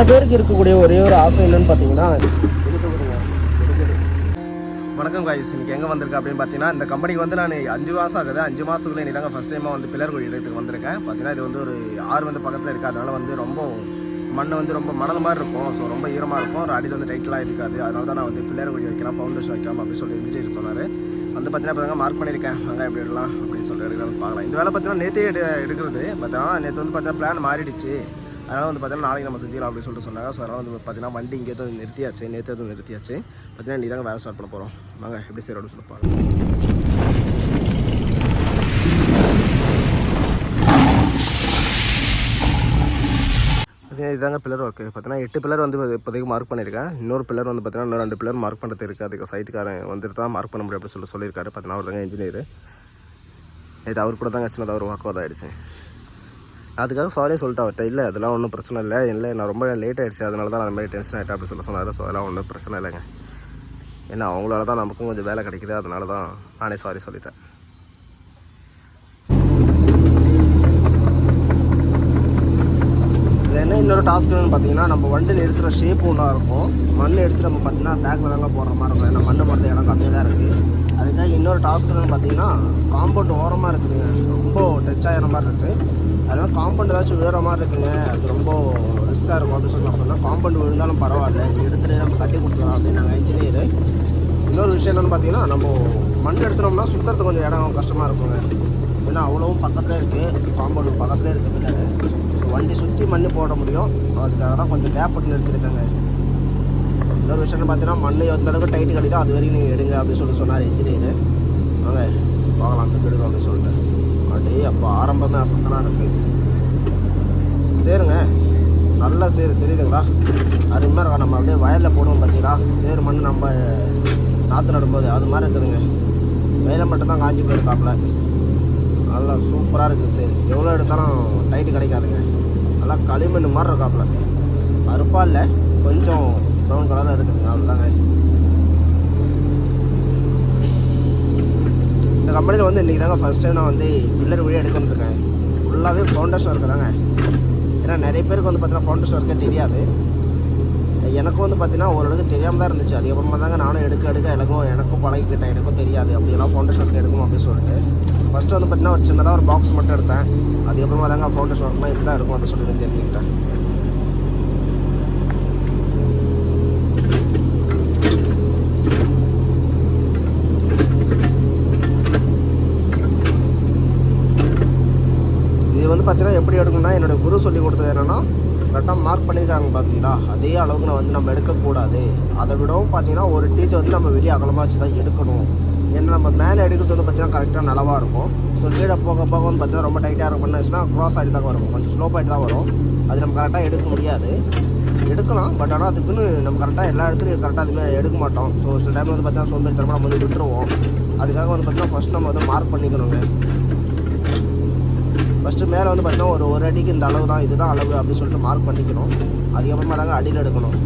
பல பேருக்கு இருக்கக்கூடிய ஒரே ஒரு ஆசை என்னன்னு பார்த்தீங்கன்னா வணக்கம் காய்ஸ் இன்னைக்கு எங்கே வந்திருக்கு அப்படின்னு பார்த்தீங்கன்னா இந்த கம்பெனிக்கு வந்து நான் அஞ்சு மாதம் ஆகுது. அஞ்சு மாதத்துக்குள்ளே இன்னைக்கு தாங்க ஃபஸ்ட் டைமாக வந்து பிள்ளர் கோழி இடத்துக்கு வந்திருக்கேன். பார்த்தீங்கன்னா இது வந்து ஒரு ஆறு வந்து பக்கத்தில் இருக்குது அதனால் வந்து ரொம்ப மண் வந்து ரொம்ப மணல் மாதிரி இருக்கும். ஸோ ரொம்ப ஈரமாக இருக்கும். ஒரு அடியில் வந்து டைட்டிலாக இருக்காது. அதனால தான் நான் வந்து பிள்ளர் குழி வைக்கலாம் ஃபவுண்டேஷன் வைக்கலாம் அப்படின்னு சொல்லி இன்ஜினியர் சொன்னார். வந்து பார்த்தீங்கன்னா இப்போ மார்க் பண்ணியிருக்கேன். அங்கே எப்படி எடுக்கலாம் அப்படின்னு சொல்லிட்டு எடுக்கலாம் பார்க்கலாம். இந்த வேலை பார்த்தீங்கன்னா நேற்றே எடு எடுக்கிறது. பார்த்தீங்கன்னா நேற்று வந்து பார்த்தீங்கன்னா பிளான் மாறிடுச்சு. அதனால் வந்து பார்த்தீங்கன்னா நாளைக்கு நம்ம செஞ்சிடலாம் அப்படின்னு சொல்லிட்டு சொன்னாங்க. ஸோ அதனால் வந்து பார்த்தீங்கன்னா வண்டி இங்கே தான் நிறுத்தியாச்சு. நேற்று எதுவும் நிறுத்தியாச்சு. பார்த்தீங்கன்னா நீ தாங்க வேலை ஸ்டார்ட் பண்ண போகிறோம் வாங்க எப்படி சரி அப்படின்னு சொல்லி பார்த்தீங்கன்னா இதுதாங்க பில்லர் ஒர்க்கு பார்த்தீங்கன்னா எட்டு பில்லர் வந்து இப்போதைக்கு மார்க் பண்ணியிருக்கேன். இன்னொரு பில்லர் வந்து பார்த்தீங்கன்னா இன்னும் ரெண்டு பில்லர் மார்க் பண்ணுறது இருக்குது அதுக்கு சைட்டுக்காரன் வந்துட்டு தான் மார்க் பண்ண முடியும் அப்படின்னு சொல்லி சொல்லியிருக்காரு. பார்த்தீங்கன்னா அவர் தாங்க இன்ஜினியர் இது அவர் கூட தாங்க சின்னதாக ஒரு வாக்குவாதம் ஆகிடுச்சு அதுக்காக சாரியே சொல்லிட்டு அவர்கிட்ட. இல்லை அதெல்லாம் ஒன்றும் பிரச்சனை இல்லை. இல்லை நான் ரொம்ப லேட் ஆகிடுச்சு அதனால தான் நான் அந்த மாதிரி டென்ஷன் ஆகிட்டேன் அப்படின்னு சொல்ல சொன்னார். ஸோ அதெல்லாம் ஒன்றும் பிரச்சனை இல்லைங்க. ஏன்னா அவங்களால தான் நமக்கும் கொஞ்சம் வேலை கிடைக்குது. அதனால தான் நானே சாரி சொல்லிட்டேன். இதில் என்ன இன்னொரு டாஸ்க்னு பார்த்தீங்கன்னா நம்ம வண்டியில் நிறுத்துகிற ஷேப் ஒன்றா இருக்கும். மண் எடுத்து நம்ம பார்த்தீங்கன்னா பேக்கில் தாங்க போடுற மாதிரி இருக்கும். ஏன்னா மண் போடுற இடம் கம்மியாக தான் இருக்குது அதுக்காக இன்னொரு டாஸ்க்னு பார்த்தீங்கன்னா காம்பவுண்ட் ஓரமாக இருக்குதுங்க ரொம்ப டச் ஆகிற மாதிரி இருக்குது அதனால் காம்பவுண்ட் ஏதாச்சும் விழுற மாதிரி இருக்குங்க. அது ரொம்ப ரிஸ்க்காக இருக்கும். அப்படின்னு சொல்லி அப்படின்னா காம்பவுண்ட் விழுந்தாலும் பரவாயில்ல. எடுத்துகிட்டு நம்ம கட்டி கொடுத்துக்கலாம் அப்படின்னு நாங்கள் இன்ஜினியர் இன்னொரு விஷயம் என்னென்னு பார்த்தீங்கன்னா நம்ம மண் எடுத்துனோம்னா சுற்றுறது கொஞ்சம் இடம் கஷ்டமாக இருக்குங்க. ஏன்னா அவ்வளோவும் பக்கத்தில் இருக்குது காம்பவுண்ட் பக்கத்தில் இருக்குது பின்னாடி. வண்டி சுற்றி மண் போட முடியும். அதுக்காக தான் கொஞ்சம் கேப் பண்ணி எடுத்துருக்காங்க. இன்னொரு விஷயம் பார்த்தீங்கன்னா மண் எந்த அளவுக்கு டைட்டு கிடைக்கும் அது வரைக்கும் நீங்கள் எடுங்க அப்படின்னு சொல்லி சொன்னார் இன்ஜினியர் வாங்க பார்க்கலாம் எடுக்கணும் அப்படின்னு சொல்லிட்டு. அப்படியே அப்போ ஆரம்பமே அசத்தனாக இருக்குது சேருங்க. நல்லா சேரு தெரியுதுங்களா? அருமையாக இருக்கா நம்ம அப்படியே வயலில் போடுவோம் பார்த்தீங்களா சேரு மண் நம்ம நாற்று நடும்போது. அது மாதிரி இருக்குதுங்க. வயலில் மட்டும்தான் காஞ்சி போயிருக்காப்புல. நல்லா சூப்பராக இருக்குது சரி. எவ்வளோ எடுத்தாலும் டைட்டு கிடைக்காதுங்க. நல்லா களிமண் மாதிரி இருக்காப்புல. அறுப்பாக இல்லை. கொஞ்சம் ப்ரௌன் கலரில் இருக்குதுங்க அவ்வளோதாங்க இந்த கம்பெனியில் வந்து இன்றைக்கி தாங்க ஃபஸ்ட் டைம் நான் வந்து பில்லர் வழியாக எடுத்துட்டுருக்கேன் ஃபுல்லாகவே ஃபவுண்டேஷன் ஒர்க்கு தாங்க. ஏன்னா நிறைய பேருக்கு வந்து பார்த்தீங்கன்னா ஃபவுண்டேஷன் ஒர்க்கே தெரியாது. எனக்கும் வந்து பார்த்தீங்கன்னா ஓரளவுக்கு தெரியாமல் தான் இருந்துச்சு. அதுக்கப்புறமா தாங்க நானும் எடுக்க எடுக்க எனக்கும் எனக்கும் பழகிக்கிட்டேன். எனக்கும் தெரியாது. அப்படியெல்லாம் ஃபவுண்டேஷன் ஒர்க் எடுக்கணும் அப்படின்னு சொல்லிட்டு. ஃபஸ்ட்டு வந்து பார்த்தீங்கன்னா ஒரு சின்னதாக ஒரு பாக்ஸ் மட்டும் எடுத்தேன். அதுக்கப்புறமா தாங்க ஃபவுண்டேஷன் ஒர்க்லாம் இப்படி தான் எடுக்கும் அப்படின்னு சொல்லிட்டு தெரிஞ்சுக்கிட்டேன் இது வந்து பார்த்தீங்கன்னா எப்படி எடுக்கணும்னா என்னோட குரு சொல்லி கொடுத்தது என்னென்னா கரெக்டாக மார்க் பண்ணியிருக்காங்க பார்த்தீங்களா அதே அளவுக்கு நான் வந்து நம்ம எடுக்கக்கூடாது. அதை விடவும் பார்த்தீங்கன்னா ஒரு டீச்சர் வந்து நம்ம வெளியே அகலமாக வச்சு தான் எடுக்கணும். ஏன்னா நம்ம மேலே எடுக்கிறது வந்து பார்த்தீங்கன்னா கரெக்டாக நலவாக இருக்கும். ஸோ கீழே போக போக வந்து பார்த்தீங்கன்னா ரொம்ப டைட்டாக இருக்கும். பண்ணாச்சுன்னா க்ராஸ் ஆகிட்டு தான் வரும். கொஞ்சம் ஸ்லோப் ஆகிட்டு தான் வரும். அது நம்ம கரெக்டாக எடுக்க முடியாது. எடுக்கலாம். பட் ஆனால் அதுக்குன்னு நம்ம கரெக்டாக எல்லா இடத்துலையும் கரெக்டாக அதுமாதிரி எடுக்க மாட்டோம். ஸோ சில டைம் வந்து பார்த்தீங்கன்னா சோம்பேறித்தனமாக நம்ம வந்து விட்டுருவோம். அதுக்காக வந்து பார்த்தீங்கன்னா ஃபஸ்ட் நம்ம வந்து மார்க் பண்ணிக்கணுங்க. ஃபஸ்ட்டு மேலே வந்து பார்த்தீங்கன்னா ஒரு ஒரு அடிக்கு இந்த அளவு தான் இதுதான் அளவு அப்படின்னு சொல்லிட்டு மார்க் பண்ணிக்கணும். அதுக்கப்புறமா தாங்க அடியில் எடுக்கணும்.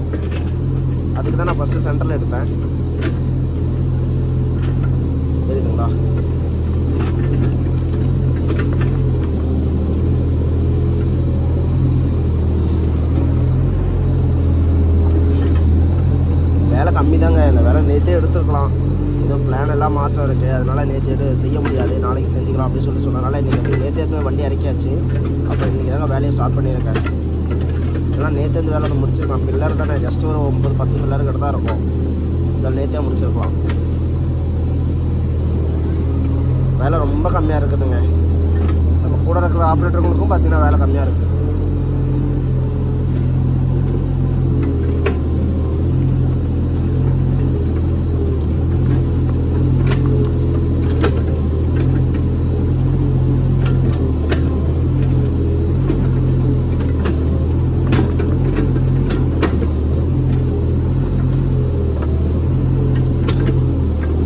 அதுக்கு தான் நான் ஃபஸ்ட்டு சென்டரில் எடுத்தேன். தெரியுதுங்களா வேலை கம்மி தாங்க இந்த வேலை நேற்றே எடுத்துருக்கலாம் ஏதோ பிளான் எல்லாம் மாற்றம் இருக்குது அதனால நேற்று எடு செய்ய முடியாது நாளைக்கு செஞ்சுக்கலாம் அப்படின்னு சொல்லி சொன்னனால இன்றைக்கி நேற்று எடுத்து வண்டி இறக்கியாச்சு அப்புறம் இன்றைக்கி தாங்க வேலையை ஸ்டார்ட் பண்ணியிருக்கேன் ஏன்னா நேற்று இந்த நம்ம முடிச்சிருக்கலாம் பில்லர் தானே ஜஸ்ட் ஒரு ஒம்பது பத்து பில்லர் கிட்ட தான் இருக்கும். இதில் நேற்றே முடிச்சிருக்கலாம். வேலை ரொம்ப கம்மியாக இருக்குதுங்க. நம்ம கூட இருக்கிற ஆப்ரேட்டர்களுக்கும் பார்த்தீங்கன்னா வேலை கம்மியாக இருக்குது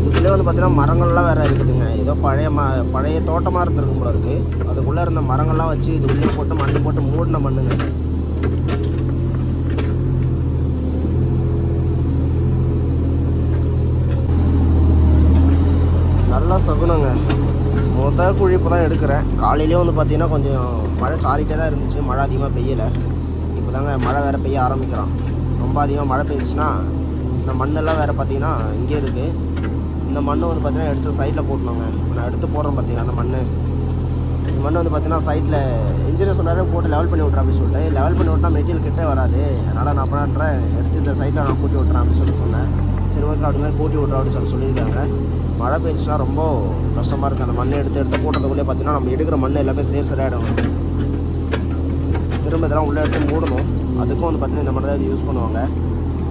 இதுக்குள்ளே வந்து பார்த்தீங்கன்னா மரங்கள்லாம் வேறு இருக்குதுங்க ஏதோ பழைய ம பழைய தோட்டமாக இருந்திருக்கும் போல இருக்குது அதுக்குள்ளே இருந்த மரங்கள்லாம் வச்சு இது உள்ளே போட்டு மண்ணு போட்டு மூடின மண்ணுங்க. நல்லா சகுனங்க. மொத குழி இப்போ தான் எடுக்கிறேன். காலையிலேயே வந்து பார்த்தீங்கன்னா கொஞ்சம் மழை சாரிட்டே தான் இருந்துச்சு. மழை அதிகமாக பெய்யலை. இப்போ தாங்க மழை வேறு பெய்ய ஆரம்பிக்கிறான். ரொம்ப அதிகமாக மழை பெய்ஞ்சிச்சுன்னா இந்த மண்ணெல்லாம் வேறு பார்த்தீங்கன்னா இங்கே இருக்குது இந்த மண்ணை வந்து பார்த்தீங்கன்னா எடுத்து சைடில் போட்டணுங்க இப்போ நான் எடுத்து போடுறேன் பார்த்தீங்கன்னா அந்த மண் இந்த மண் வந்து பார்த்தீங்கன்னா சைட்டில் இன்ஜினியர் சொன்னார் போட்டு லெவல் பண்ணி விட்றேன் அப்படின்னு சொல்லிட்டு. லெவல் பண்ணி விட்டா மெட்டீரியல் கிட்டே வராது. அதனால் நான் பண்ணுறேன் எடுத்து இந்த சைட்டில் நான் கூட்டி விட்றேன் அப்படின்னு சொல்லி சொன்னேன். சரி ஓகே அப்படிமே கூட்டி விட்றேன் அப்படின்னு சொல்லி சொல்லியிருக்காங்க. மழை பெஞ்சுனா ரொம்ப கஷ்டமாக இருக்குது அந்த மண்ணை எடுத்து எடுத்து போட்டதுக்குள்ளே பார்த்தீங்கன்னா நம்ம எடுக்கிற மண் எல்லாமே சேர் சரியாயிடும் திரும்ப இதெல்லாம் உள்ளே எடுத்து மூடணும். அதுக்கும் வந்து பார்த்தீங்கன்னா இந்த மாதிரி தான் இது யூஸ் பண்ணுவாங்க.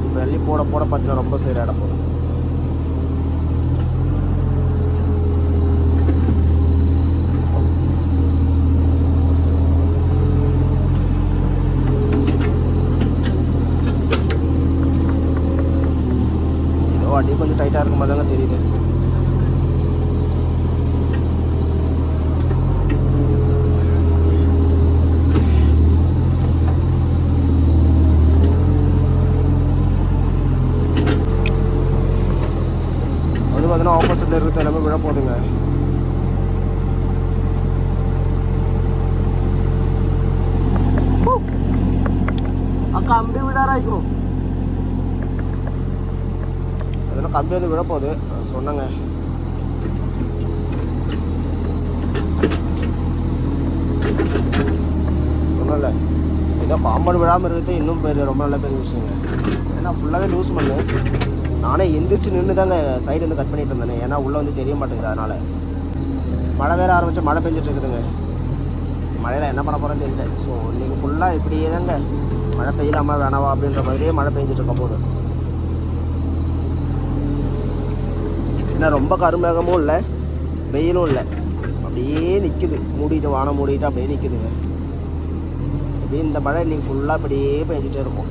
இப்போ எள்ளி போட போட பார்த்தீங்கன்னா ரொம்ப சரியாயிட போகுது ஏதோ அடி டைட்டாக இருக்க மாதிரி தாங்க தெரியுது. அது பார்த்தீங்கன்னா ஆப்போசிட்டில் இருக்கிறது எல்லாமே விழ போதுங்க அக்கா அப்படி விடாராய்க்கிறோம் அதெல்லாம் கம்பி வந்து விழப்போகுது சொன்னங்க. சொன்னேங்க சொன்னல ஏதோ பாம்பன் விழாமல் இருக்கிறது இன்னும் பெரிய ரொம்ப நல்ல பெரிய விஷயங்க. ஏன்னா ஃபுல்லாகவே லூஸ் பண்ணு நானே எந்திரிச்சு நின்று தாங்க சைடு வந்து கட் பண்ணிட்டு இருந்தேன். ஏன்னா உள்ளே வந்து தெரிய மாட்டேங்குது அதனால். மழை வேற ஆரம்பிச்சு மழை பெஞ்சிட்டு இருக்குதுங்க. மழையில் என்ன பண்ண போகிறேன்னு தெரியல. ஸோ இன்றைக்கி ஃபுல்லாக இப்படியே தாங்க மழை பெய்யலாமா வேணாவா அப்படின்ற மாதிரியே மழை பெஞ்சிட்டு இருக்க போகுது. ஏன்னா ரொம்ப கருமேகமும் இல்லை. வெயிலும் இல்லை. அப்படியே நிற்குது மூடிட்டு வானம் மூடிட்டு அப்படியே நிற்குதுங்க அப்படியே இந்த மழை இன்னைக்கு ஃபுல்லாக அப்படியே பெஞ்சிட்டே இருக்கும்.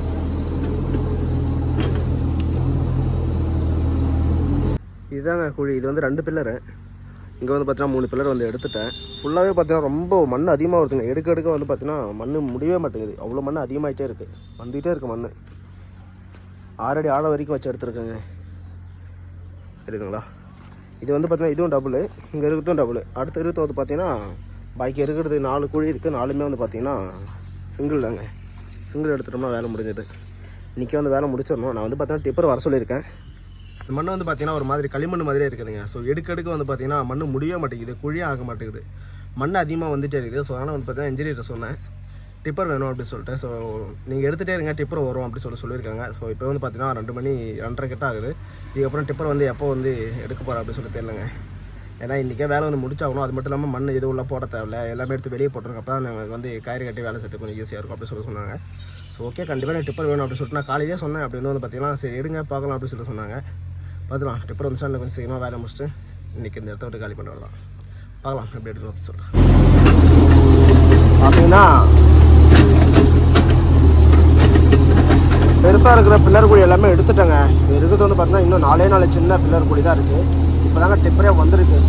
இதுதாங்க குழி. இது வந்து ரெண்டு பில்லரு. இங்கே வந்து பார்த்தீங்கன்னா மூணு பில்லர் வந்து எடுத்துட்டேன். ஃபுல்லாகவே பார்த்தீங்கன்னா ரொம்ப மண் அதிகமாக வருதுங்க. எடுக்க எடுக்க வந்து பார்த்தீங்கன்னா மண் முடியவே மாட்டேங்குது. அவ்வளோ மண் அதிகமாகிட்டே இருக்குது வந்துகிட்டே இருக்குது மண் ஆறடி ஆழம் வரைக்கும் வச்சு எடுத்துருக்கேங்க. இருக்குங்களா? இது வந்து பார்த்தீங்கன்னா இதுவும் டபுள் இங்கே இருக்கிறதும் டபுள் அடுத்த இருக்கிறது வந்து பார்த்தீங்கன்னா பாக்கி இருக்கிறது நாலு குழி இருக்குது நாலுமே வந்து பார்த்தீங்கன்னா சிங்கிள் தாங்க. சிங்கிள் எடுத்துட்டோம்னா வேலை முடிஞ்சது. இன்றைக்கி வந்து வேலை முடிச்சிடணும். நான் வந்து பார்த்தீங்கன்னா டிப்பர் வர சொல்லியிருக்கேன். இந்த மண் வந்து பார்த்தீங்கன்னா ஒரு மாதிரி களிமண் மாதிரியே இருக்குதுங்க. ஸோ எடுக்கடுக்கு வந்து பார்த்தீங்கன்னா மண் முடிய மாட்டேங்குது குழியே ஆக மாட்டேங்குது. மண் அதிகமாக வந்துட்டே இருக்குது. ஸோ அதனால் வந்து பார்த்தீங்கன்னா இன்ஜினியர்கிட்ட சொன்னேன். டிப்பர் வேணும் அப்படின்னு சொல்லிட்டு ஸோ நீங்கள் எடுத்துகிட்டே இருங்க டிப்பர் வரும் அப்படின்னு சொல்லி சொல்லியிருக்காங்க. ஸோ இப்போ வந்து பார்த்தீங்கன்னா ரெண்டு மணி ரெண்டரை கிட்ட ஆகுது. இதுக்கப்புறம் டிப்பர் வந்து எப்போ வந்து எடுக்க போகிறேன் அப்படின்னு சொல்லி தெரியலங்க. ஏன்னா இன்றைக்கே வேலை வந்து முடிச்சாகணும். அது மட்டும் இல்லாமல் மண் எதுவும் உள்ள போட தேவையில்ல. எல்லாமே எடுத்து வெளியே போட்டுருங்க. அப்போ தான் நாங்கள் வந்து கயிறு கட்டி வேலை செய்யறது கொஞ்சம் ஈஸியாக இருக்கும் அப்படின்னு சொல்லி சொன்னாங்க. ஸோ ஓகே கண்டிப்பாக எனக்கு டிப்பர் வேணும் அப்படின்னு சொல்லிட்டு நான் காலையிலே சொன்னேன். அப்படின்னு வந்து பார்த்தீங்கன்னா சரி எடுங்க பார்க்கலாம் அப்படின்னு சொல்லி சொன்னாங்க. பார்த்துக்கலாம். டிப்பர் வந்து கொஞ்சம் சீக்கிரமாக வேலை முடிச்சுட்டு இன்றைக்கி இந்த இடத்த விட்டு காலி பண்ண வரலாம் பார்க்கலாம் எப்படி எடுத்துருவோம் அப்படின்னு சொல்லிட்டு. பார்த்தீங்கன்னா பெருசாக இருக்கிற பில்லர் குழி எல்லாமே எடுத்துட்டேங்க. இது இருக்கிறது வந்து பார்த்தீங்கன்னா இன்னும் நாலே நாலு சின்ன பில்லர் குழி தான் இருக்குது இப்போ தாங்க டிப்பரே வந்திருக்கு.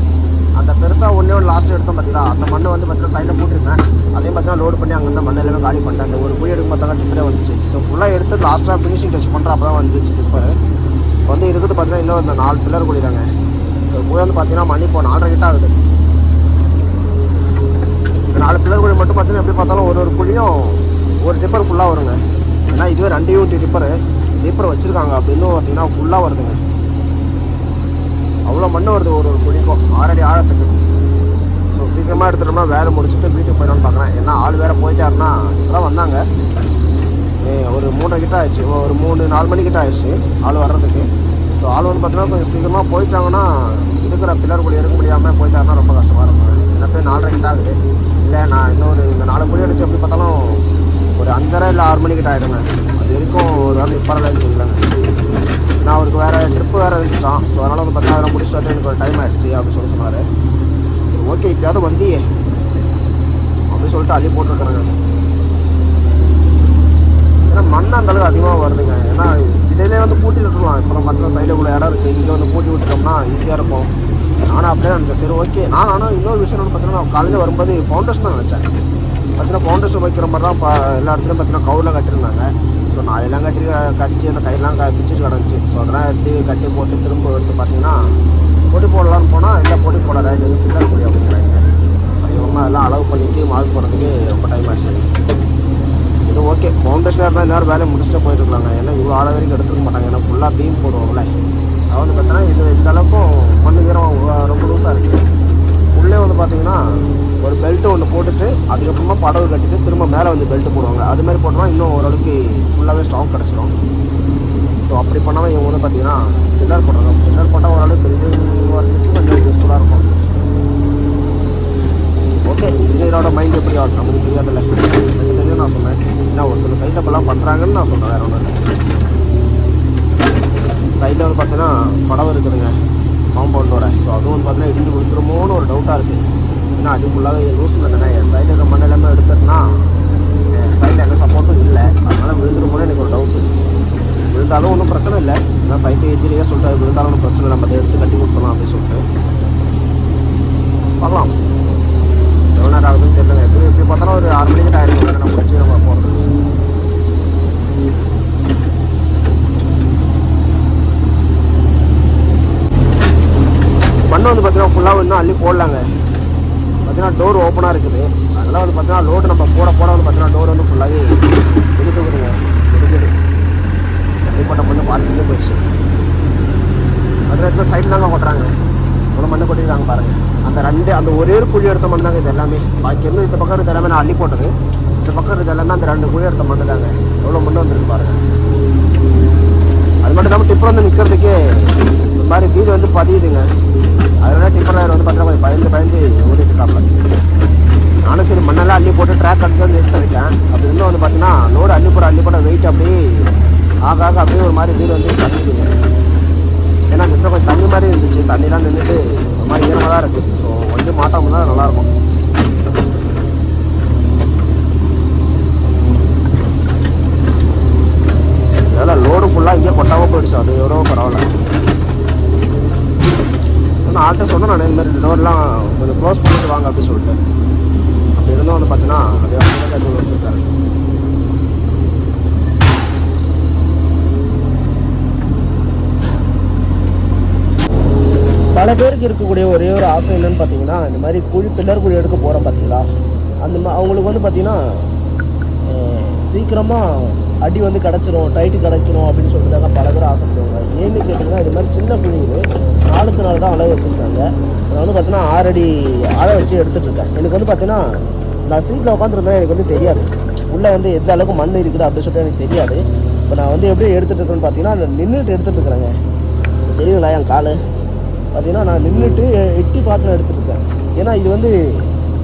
அந்த பெருசாக ஒன்றே ஒன்று லாஸ்ட் எடுத்தோம் பார்த்தீங்களா அந்த மண்ணை வந்து பார்த்தீங்கன்னா சைடில் போட்டிருந்தேன். அதே பார்த்தீங்கன்னா லோடு பண்ணி அங்கே மண் எல்லாமே காலி பண்ணிட்டேன். அந்த ஒரு குழி எடுக்கும் பார்த்தாங்க டிப்பரே வந்துச்சு. ஸோ ஃபுல்லாக எடுத்து லாஸ்ட்டாக ஃபினிஷிங் டச் பண்ணுற அப்போ தான் வந்துச்சு டிப்பர். வந்து இருக்குது பார்த்தீங்கன்னா இன்னும் இந்த நாலு பில்லர் குழி தாங்க. ஸோ குழி வந்து பார்த்தீங்கன்னா மணி இப்போ நாலரை கிட்ட ஆகுது. நாலு பில்லர் குழி மட்டும் பார்த்தீங்கன்னா எப்படி பார்த்தாலும் ஒரு ஒரு குழியும் ஒரு டிப்பர் ஃபுல்லாக வருங்க. ஏன்னா இதுவே ரெண்டு யூனிட் டிப்பர் டிப்பர் வச்சுருக்காங்க. அப்படின்னு பார்த்தீங்கன்னா ஃபுல்லாக வருதுங்க. அவ்வளோ மண் வருது ஒரு ஒரு குழிக்கும் ஆறடி ஆழத்துக்கு. ஸோ சீக்கிரமாக எடுத்துட்டோம்னா வேலை முடிச்சுட்டு வீட்டுக்கு போயிடலாம்னு பார்க்குறேன். ஏன்னா ஆள் வேறு போயிட்டாருன்னா இப்போ தான் வந்தாங்க. ஏ, ஒரு மூன்றரை கிட்ட ஆயிடுச்சு. ஒரு மூணு நாலு மணிக்கிட்ட ஆயிடுச்சு ஆள் வர்றதுக்கு. ஸோ ஆள் வந்து பார்த்தீங்கன்னா கொஞ்சம் சீக்கிரமாக போயிட்டாங்கன்னா இருக்கிற பில்லர் குழி எடுக்க முடியாமல் போயிட்டாருன்னா ரொம்ப கஷ்டமாக இருக்கும் என்ன போய் நாலரை கிட்ட ஆகுது. இல்லை நான் இன்னொரு இந்த நாலு மணி அடித்து எப்படி பார்த்தாலும் ஒரு அஞ்சரை இல்லை ஆறு மணிக்கிட்ட ஆகிடுங்க அது வரைக்கும் ஒரு வேலை நிப்பாரில் இல்லைங்க நான் அவருக்கு வேறு ட்ரிப்பு வேறு இருந்துச்சான் ஸோ அதனால் வந்து பத்தாயிரம் முடிச்சுட்டு வந்து எனக்கு ஒரு டைம் ஆகிடுச்சு அப்படின்னு சொல்லி சொன்னார். சரி ஓகே இப்போயாவது வந்தியே அப்படின்னு சொல்லிட்டு அள்ளி போட்டுருக்குறேங்க ஏன்னா மண் அந்தளவுக்கு அதிகமாக வருதுங்க. ஏன்னா இடையிலே வந்து பூட்டி விட்டுருலாம் இப்போ பார்த்தா சைடில் உள்ள இடம் இருக்குது இங்கே வந்து பூட்டி விட்டுட்டோம்னா ஈஸியாக இருக்கும். நானும் அப்படியே தான் நினச்சேன். சரி ஓகே நான் ஆனால் இன்னொரு விஷயம் என்னன்னு பார்த்தீங்கன்னா நான் காலையில் வரும்போது ஃபவுண்டேஷன் தான் நினச்சேன். பார்த்தீங்கன்னா ஃபவுண்டேஷன் வைக்கிற மாதிரி தான் பா எல்லா இடத்துலையும் பார்த்தீங்கன்னா கவுரில் கட்டியிருந்தாங்க. ஸோ நான் அதெல்லாம் கட்டி கடிச்சு அந்த கயிறுலாம் க பிச்சுட்டு கிடந்துச்சு. ஸோ அதெல்லாம் எடுத்து கட்டி போட்டு திரும்ப எடுத்து பார்த்தீங்கன்னா போட்டி போடலான்னு போனால் இல்லை போட்டி போடாத இது வந்து பில்லர் பொடி அப்படிங்கிறாங்க. அது அதெல்லாம் எல்லாம் அளவு பண்ணிட்டு மார்க் போடுறதுக்கு ரொம்ப டைம் ஆயிடுச்சு சரி ஓகே ஃபவுண்டேஷனாக இருந்தால் எல்லோரும் வேலையை முடிச்சுட்டு போயிருக்கலாங்க. ஏன்னா இவ்வளோ ஆழ வரைக்கும் எடுத்துக்க மாட்டாங்க. ஏன்னா ஃபுல்லாக பீம் போடுவோம்ல வந்து பார்த்தீங்கன்னா இது இந்த அளவுக்கும் மண்ணு ஈரம் ரொம்ப லூஸாக இருக்குது உள்ளே வந்து பார்த்தீங்கன்னா ஒரு பெல்ட்டு ஒன்று போட்டுட்டு அதுக்கப்புறமா படகு கட்டிட்டு திரும்ப மேலே வந்து பெல்ட்டு போடுவாங்க. அதுமாதிரி போட்டோம்னா இன்னும் ஓரளவுக்கு ஃபுல்லாகவே ஸ்டாக் கிடச்சிடும் ஸோ அப்படி பண்ணாமல் இவங்க வந்து பார்த்தீங்கன்னா பில்லர் போடுறாங்க. பில்லர் போட்டால் ஓரளவுக்கு பெரிய ஒர்க்குக்கு கொஞ்சம் யூஸ்ஃபுல்லாக இருக்கும். ஓகே இன்ஜினியரோட மைண்ட் எப்படி ஆகுது நமக்கு தெரியாதில்ல. எனக்கு தெரியும் நான் சொன்னேன் ஏன்னா ஒரு சில சைட் அப்பெல்லாம் பண்ணுறாங்கன்னு நான் சொல்கிறேன் வேறு ஒன்றும் இல்லை. சைடில் வந்து பார்த்தீங்கன்னா படம் இருக்குதுங்க காம்பவுண்டோட ஸோ அதுவும் வந்து பார்த்தீங்கன்னா இடிஞ்சு கொடுத்துருமோன்னு ஒரு டவுட்டாக இருக்குது ஏன்னா அடி ஃபுல்லாகவே லூஸ் பண்ணுறதுனா என் சைடில் இருக்க மண்ணில் எல்லாமே எடுத்துட்டுனா சைடில் எந்த சப்போர்ட்டும் இல்லை அதனால் விழுந்துருமோன்னு எனக்கு ஒரு டவுட்டு விழுந்தாலும் ஒன்றும் பிரச்சனை இல்லை ஏன்னா சைட்டு எதிரியே சொல்லிட்டு விழுந்தாலும் ஒன்றும் பிரச்சனை இல்லை நம்ம அதை எடுத்து கட்டி கொடுத்துடலாம் அப்படின்னு சொல்லிட்டு பார்க்கலாம் எவ்வளோ நேரம் ஆகுதுன்னு தெரியல எப்படி எப்படி பார்த்தாலும் ஒரு ஆறு மணிக்கு டைம் நம்ம முடிச்சு நம்ம போகிறது மண் வந்து பார்த்தீங்கன்னா ஃபுல்லாக இன்னும் அள்ளி போடலாங்க பார்த்தீங்கன்னா டோர் ஓப்பனாக இருக்குது அதெல்லாம் வந்து பார்த்தீங்கன்னா லோடு நம்ம போட போட வந்து பார்த்தீங்கன்னா டோர் வந்து ஃபுல்லாகவே இடிச்சுக்குதுங்க இருக்குது அடிப்பட்ட மண்ணு பார்த்துக்கிட்டே போயிடுச்சு அதில் இருக்கிற தாங்க கொட்டுறாங்க இவ்வளோ மண்ணை கொட்டிருக்காங்க பாருங்கள் அந்த ரெண்டு அந்த ஒரே ஒரு குழி எடுத்த மண் தாங்க இது எல்லாமே. பாக்கி இருந்து இந்த பக்கம் இது எல்லாமே நான் அள்ளி போட்டது. இந்த பக்கம் இது எல்லாமே அந்த ரெண்டு குழி எடுத்த மண் தாங்க. எவ்வளோ மண் வந்துருக்கு பாருங்க. அது மட்டும் இல்லாமல் டிப்பர் வந்து நிற்கிறதுக்கே இந்த மாதிரி வீடு வந்து பதியுதுங்க. அதனால டிப்பர் வந்து பார்த்தீங்கன்னா கொஞ்சம் பயந்து பயந்து ஓடிட்டு இருக்காங்க நானும் சரி மண்ணெல்லாம் அள்ளி போட்டு ட்ராக் அடிச்சு வந்து நிறுத்த வைக்கேன் அப்படி இன்னும் வந்து பார்த்தீங்கன்னா லோடு அள்ளி போட அள்ளி போட வெயிட் அப்படியே ஆக ஆக அப்படியே ஒரு மாதிரி வீடு வந்து பதியுதுங்க. ஏன்னா அந்த இடத்துல கொஞ்சம் தண்ணி மாதிரி இருந்துச்சு. தண்ணிலாம் நின்றுட்டு ஒரு மாதிரி ஈரமாக தான் இருக்குது ஸோ வந்து மாட்டாமல் தான் நல்லாயிருக்கும் அதனால் லோடு ஃபுல்லாக இங்கே கொட்டாமல் போயிடுச்சு. அது எவ்வளோ பரவாயில்ல. நான் ஆள்கிட்ட சொன்னேன் நான் இந்த மாதிரி டோர்லாம் கொஞ்சம் க்ளோஸ் பண்ணிட்டு வாங்க அப்படின்னு சொல்லிட்டு. அப்படி இருந்தும் வந்து பார்த்தீங்கன்னா அதே வந்து வச்சுருக்காரு. பல பேருக்கு இருக்கக்கூடிய ஒரே ஒரு ஆசை என்னன்னு பார்த்தீங்கன்னா இந்த மாதிரி குழி பில்லர் குழி எடுக்க போகிறோம் பார்த்தீங்களா? அந்த மா அவங்களுக்கு வந்து பார்த்தீங்கன்னா சீக்கிரமாக அடி வந்து கிடச்சிரும் டைட்டு கிடச்சிரும் அப்படின்னு சொல்லிட்டு தாங்க பல பேர் ஆசைப்படுவாங்க. ஏன்னு கேட்டிங்கன்னா இது மாதிரி சின்ன குழி நாளுக்கு நாள் தான் அளவு வச்சுருக்காங்க. நான் வந்து பார்த்தீங்கன்னா ஆறடி அடி ஆழ வச்சு எடுத்துகிட்டு இருக்கேன். எனக்கு வந்து பார்த்தீங்கன்னா நான் சீட்டில் உட்காந்துருந்தேன் எனக்கு வந்து தெரியாது. உள்ளே வந்து எந்த அளவுக்கு மண் இருக்குது அப்படின்னு சொல்லிட்டு எனக்கு தெரியாது. இப்போ நான் வந்து எப்படி எடுத்துகிட்டு இருக்கேன்னு பார்த்தீங்கன்னா நின்றுட்டு எடுத்துகிட்டு இருக்கிறேங்க. தெரியுங்களா என் காலு? பார்த்தீங்கன்னா நான் நின்றுட்டு எட்டி பாத்திரம் எடுத்துருக்கேன் இருக்கேன். ஏன்னா இது வந்து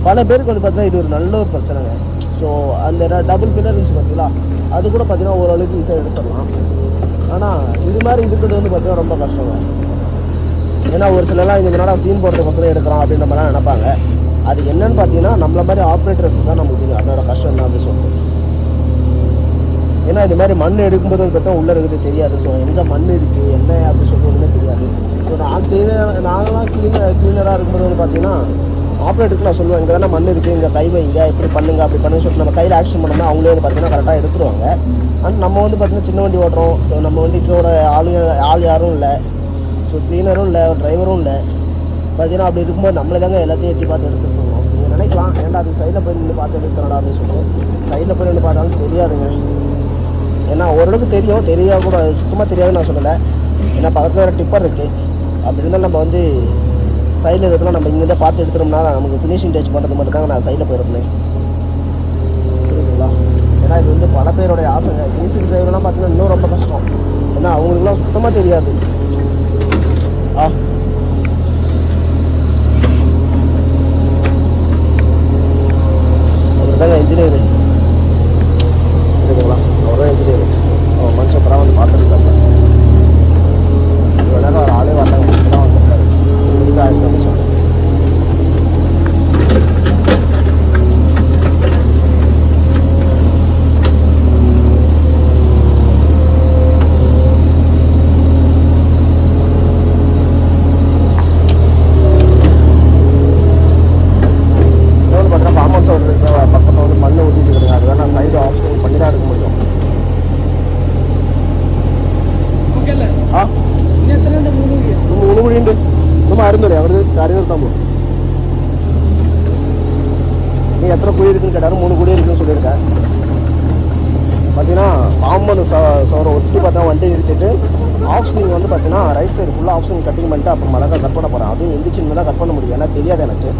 பல பேருக்கு வந்து பார்த்தீங்கன்னா இது ஒரு நல்ல ஒரு பிரச்சனைங்க. ஸோ அந்த டபுள் பில்லர் இருந்துச்சு பார்த்தீங்களா அது கூட பார்த்தீங்கன்னா ஓரளவுக்கு ஈஸியாக எடுத்துடலாம். ஆனால் இது மாதிரி இருக்கிறது வந்து பார்த்தீங்கன்னா ரொம்ப கஷ்டங்க. ஏன்னா ஒரு சிலலாம் இங்கே முன்னாடி சீன் போடுறதுக்கோசரம் எடுக்கிறோம் அப்படின்ற மாதிரிலாம் நினைப்பாங்க. அது என்னன்னு பார்த்தீங்கன்னா நம்மள மாதிரி ஆப்ரேட்டர்ஸ் தான் நமக்கு அதோட கஷ்டம் என்ன அப்படின்னு சொல்லிட்டு. ஏன்னா இது மாதிரி மண் எடுக்கும்போது வந்து பார்த்தா உள்ளே இருக்குது தெரியாது. ஸோ எந்த மண் இருக்குது என்ன அப்படின்னு சொல்லிட்டு தெரியாது. ஸோ நான் கிளீனர் நாங்களாம் கிளீனர் கிளீனராக இருக்கும்போது வந்து பார்த்தீங்கன்னா ஆப்ரேட்டருக்கு நான் சொல்லுவேன் இங்கே தானே மண் இருக்குது இங்கே கை வைங்க இப்படி பண்ணுங்க அப்படி பண்ணுங்க. சொல்லிட்டு நம்ம கையில் ஆக்ஷன் பண்ணோம்னா அவங்களே வந்து பார்த்தீங்கன்னா கரெக்டாக எடுத்துருவாங்க. ஆனால் நம்ம வந்து பார்த்தீங்கன்னா சின்ன வண்டி ஓட்டுறோம். ஸோ நம்ம வண்டிக்கோட ஆள் ஆள் யாரும் இல்லை. ஸோ கிளீனரும் இல்லை டிரைவரும் இல்லை. பார்த்தீங்கன்னா அப்படி இருக்கும்போது நம்மளே தாங்க எல்லாத்தையும் எட்டி பார்த்து எடுத்துட்டு நீங்கள் நினைக்கலாம் ஏன்டா அது சைடில் போய் நின்று பார்த்து எடுக்கிறடா அப்படின்னு சொல்லிட்டு. சைடில் போய் நின்று பார்த்தாலும் தெரியாதுங்க. ஏன்னா ஓரளவுக்கு தெரியும். தெரியா கூட சுத்தமாக தெரியாதுன்னு நான் சொல்லலை. ஏன்னா பக்கத்தில் வேறு டிப்பர் இருக்குது அப்படி இருந்தாலும் நம்ம வந்து சைடில் இருக்கிறதுலாம் நம்ம இங்கேருந்தே பார்த்து எடுத்துட்டோம்னா நமக்கு ஃபினிஷிங் டச் பண்ணுறது மட்டும் தாங்க நான் சைடில் போயிருந்தேன். புரியுதுங்களா? ஏன்னா இது வந்து பல பேருடைய ஆசைங்க ஏசி டிரைவர்லாம் பார்த்தீங்கன்னா இன்னும் ரொம்ப கஷ்டம். ஏன்னா அவங்களுக்குலாம் சுத்தமாக தெரியாது. ஆ. அவர் தாங்க தெரியாது எனக்கு.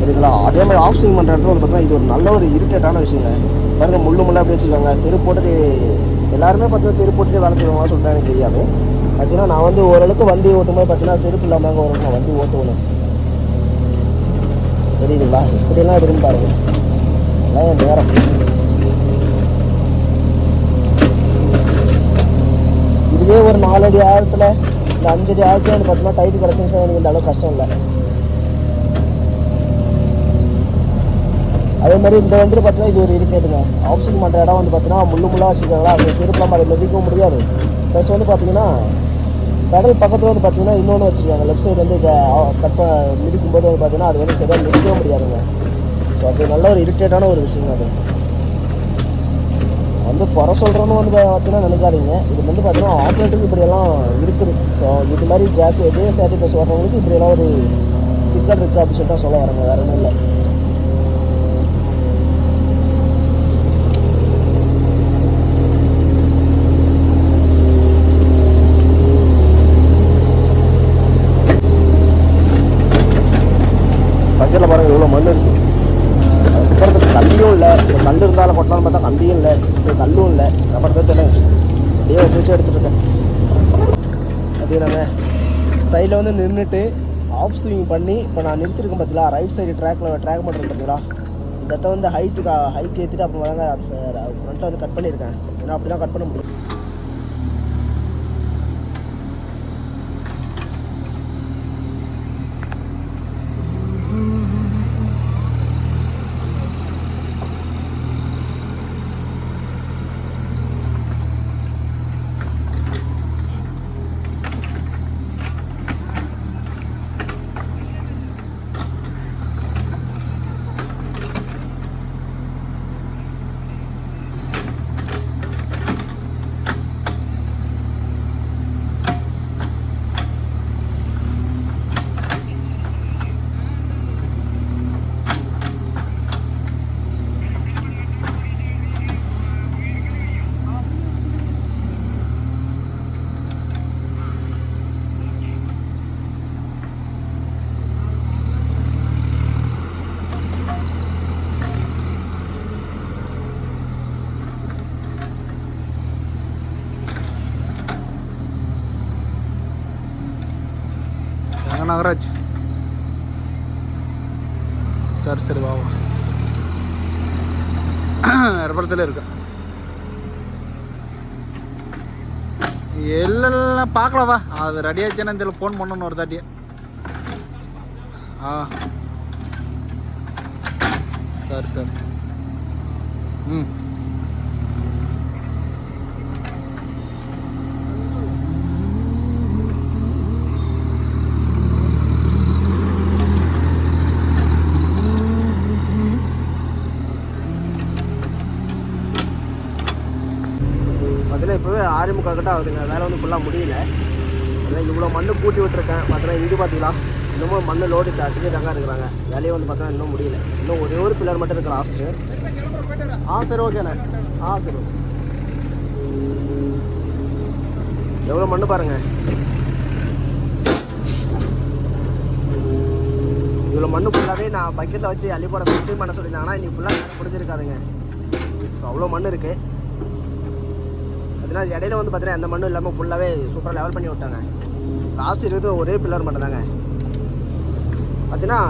சரிங்களா அதே மாதிரி ஆஃப் ஸ்விங் பண்ணுற இடத்துல வந்து பார்த்தீங்கன்னா இது ஒரு நல்ல ஒரு இரிட்டேட்டான விஷயங்க. பாருங்கள் முள்ளு முள்ளு அப்படி வச்சுக்கோங்க. செருப்பு போட்டுட்டு எல்லாருமே பார்த்தீங்கன்னா செருப்பு போட்டுட்டு வேலை செய்வாங்க சொல்லிட்டு எனக்கு தெரியாது. பார்த்தீங்கன்னா நான் வந்து ஓரளவுக்கு வண்டி ஓட்டும் போது பார்த்தீங்கன்னா செருப்பு இல்லாமல் ஓரளவுக்கு நான் வண்டி ஓட்டுவேன். தெரியுதுங்களா? இப்படியெல்லாம் இருக்குன்னு பாருங்கள் அதான் என் நேரம் இதே ஒரு நாலடி ஆழத்தில் இந்த அஞ்சடி ஆழத்தில் வந்து பார்த்தீங்கன்னா டைட்டு கிடச்சுன்னு எனக்கு இந்த அளவுக்கு கஷ்டம் இல்லை. அதே மாதிரி இந்த வண்டியில் பார்த்தீங்கன்னா இது ஒரு இரிட்டேட்டுங்க ஆப்ஷன் பண்ணுற இடம் வந்து பார்த்தீங்கன்னா முள்ளு முள்ளாக வச்சுருக்காங்களா? அது செருப்பெல்லாம் அதை மிதிக்கவும் முடியாது. ப்ளஸ் வந்து பார்த்தீங்கன்னா கடல் பக்கத்தில் வந்து பார்த்தீங்கன்னா இன்னொன்று வச்சுருக்காங்க. லெஃப்ட் சைடு வந்து கட் மிதிக்கும் போது வந்து பார்த்தீங்கன்னா அது வந்து சரியாக மிதிக்கவே முடியாதுங்க. ஸோ அது நல்ல ஒரு இரிட்டேட்டான ஒரு விஷயங்க அது. வந்து குறை சொல்கிறோன்னு வந்து பார்த்தீங்கன்னா நினைக்காதீங்க. இது வந்து பார்த்தீங்கன்னா ஆப்ரேட்டுக்கு இப்படியெல்லாம் இருக்குது. ஸோ இது மாதிரி ஜாஸ்தி எதே தேர்ட்டி பஸ் ஓட்டுறவங்களுக்கு இப்படியெல்லாம் ஒரு சிக்கல் இருக்குது அப்படின்னு சொல்லிட்டு சொல்ல வரேங்க. வேற ஒன்றும் இல்லை. பக்கத்தில் பாருங்கள் இவ்வளோ மண் இருக்குது கம்பியும் இல்லை. சரி கல் இருந்தாலும் கொட்டலாம்னு பார்த்தா கம்பியும் இல்லை. இது கல்லும் இல்லை. நான் பண்ணுறது அப்படியே வச்சு வச்சு எடுத்துட்டு இருக்கேன். நம்ம சைடில் வந்து நின்றுட்டு ஆஃப் ஸ்விங் பண்ணி இப்போ நான் நிறுத்திருக்கேன் பார்த்தீங்களா ரைட் சைடு ட்ராக்ல ட்ராக் பண்ணுறேன் பார்த்தீங்களா இந்த வந்து ஹைட்டுக்கு ஹைட் ஏற்றிட்டு அப்புறம் வாங்க ஃப்ரண்ட்டை வந்து கட் பண்ணியிருக்கேன் ஏன்னா அப்படி தான் கட் பண்ண முடியும் எங்க நாகராஜ் சரி சரி வா வா. இடப்படத்துல இருக்கு. எல்லாம் பார்க்கலாம் வா. அது ரெடி ஆச்சுன்னா ஃபோன் பண்ணணும் ஒரு தாட்டியே ஆ. சரி சரி ம் பார்த்தீங்கன்னா இப்போவே கட்டம் ஆகுதுங்க வேலை வந்து ஃபுல்லாக முடியல. அதான் இவ்வளோ மண்ணு கூட்டி விட்டுருக்கேன். பார்த்தீங்கன்னா இங்கே பார்த்தீங்களா? இன்னமும் மண் லோடு தட்டிலே தாங்க இருக்கிறாங்க. வேலையை வந்து பார்த்தீங்கன்னா இன்னும் முடியல. இன்னும் ஒரே ஒரு பில்லர் மட்டும் இருக்குது லாஸ்ட்டு ஆ சரி ஓகேண்ணே ஆ சரி ஓகே எவ்வளோ மண் பாருங்க. இவ்வளோ மண்ணு ஃபுல்லாகவே நான் பக்கெட்டில் வச்சு அள்ளி போட சுற்றி பண்ண சொல்லியிருந்தாங்கன்னா இன்னைக்கு ஃபுல்லாக முடிஞ்சிருக்காதுங்க. ஸோ அவ்வளோ மண் இருக்குது பார்த்தீங்கன்னா இடையில வந்து பார்த்தீங்கன்னா எந்த மண்ணும் இல்லாமல் ஃபுல்லாகவே சூப்பராக லெவல் பண்ணி விட்டாங்க. லாஸ்ட் இருக்கிறது ஒரே பில்லர் மட்டும்தாங்க. பார்த்தீங்கன்னா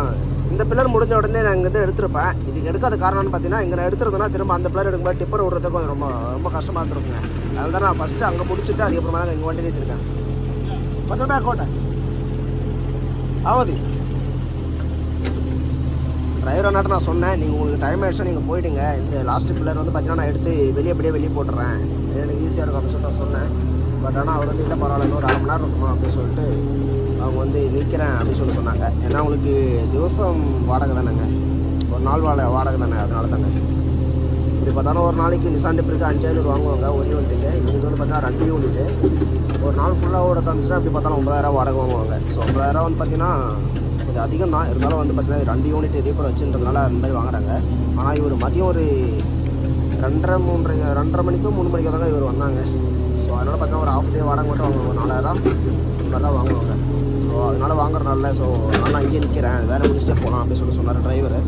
இந்த பில்லர் முடிஞ்ச உடனே நான் இங்கேருந்து எடுத்திருப்பேன். இதுக்கு எடுக்காத காரணம்னு பார்த்தீங்கன்னா இங்கே நான் எடுத்துருந்தேன்னா திரும்ப அந்த பில்லர் எடுக்கும்போது டிப்பர் விடுறதுக்கு கொஞ்சம் ரொம்ப ரொம்ப கஷ்டமாக இருந்துருக்குங்க. அதனால தான் நான் ஃபஸ்ட்டு அங்கே முடிச்சுட்டு அதுக்கப்புறமா தான் இங்கே வண்டி நிறுத்திருக்கேன் கொஞ்சம் பேக் கோட்டை. ஆவதி. டிரைவர் அண்ணாட்ட நான் சொன்னேன். நீங்கள் உங்களுக்கு டைம் ஆயிடுச்சா நீங்கள் போயிடுங்க. இந்த லாஸ்ட் பில்லர் வந்து பார்த்தீங்கன்னா நான் எடுத்து வெளியே அப்படியே வெளியே போட்டுறேன். எனக்கு ஈஸியாக இருக்கும் அப்படின்னு சொல்லிட்டு நான் சொன்னேன். பட் ஆனால் அவர் வந்து இல்லை பரவாயில்ல இன்னொரு ஒரு அரை மணி நேரம் இருக்குமா? அப்படின்னு சொல்லிட்டு அவங்க வந்து நிற்கிறேன் அப்படின்னு சொல்லி சொன்னாங்க. ஏன்னா உங்களுக்கு திவசம் வாடகை தானேங்க. ஒரு நாள் வாடகை வாடகை தானே அதனால தாங்க இப்படி பார்த்தாலும் ஒரு நாளைக்கு நிசான் டிப்பிற்கு அஞ்சாயிரம் வாங்குவாங்க ஒரு யூனிட்டுக்கு இவங்க வந்து பார்த்தா ரெண்டு யூனிட்டு ஒரு நாள் ஃபுல்லாக ஓட தந்துச்சுன்னா இப்படி பார்த்தாலும் ஒன்பதாயிரம் வாடகை வாங்குவாங்க. ஸோ ஒன்பதாயிரம் வந்து பார்த்தீங்கன்னா கொஞ்சம் அதிகம் தான். இருந்தாலும் வந்து பார்த்தீங்கன்னா ரெண்டு யூனிட் இதே போல் வச்சுன்றதுனால அந்த மாதிரி வாங்குறாங்க. ஆனால் இவர் மதியம் ஒரு ரெண்டரை மூன்றரை ரெண்டரை மணிக்கோ மூணு மணிக்கோ தாங்க இவர் வந்தாங்க. ஸோ அதனால் பார்த்தீங்கன்னா ஒரு ஆஃப் டே வாடகை மட்டும் வாங்குவாங்க. ஒரு நாலாயிரம் இந்த மாதிரி தான் வாங்குவாங்க. ஸோ அதனால் வாங்குறனால ஸோ நான் அங்கேயே நிற்கிறேன் வேலை முடிச்சுட்டே போகலாம் அப்படின்னு சொல்லி சொன்னார் டிரைவர்